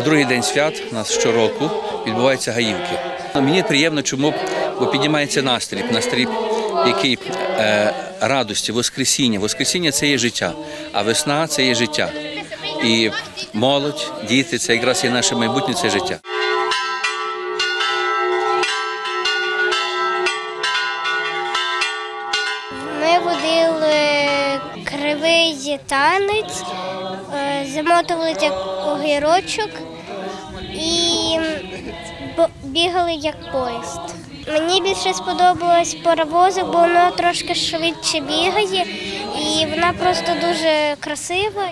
другий день свят у нас щороку відбуваються гаївки. Мені приємно, чому бо піднімається настрій, настрій, який е, радості, воскресіння. Воскресіння це є життя, а весна це є життя. І молодь, діти це якраз є наше майбутнє, це життя. Ми водили кривий танець, замотували як огірочок і бігали як поїзд. Мені більше сподобалось паровозик, бо воно трошки швидше бігає і вона просто дуже красива.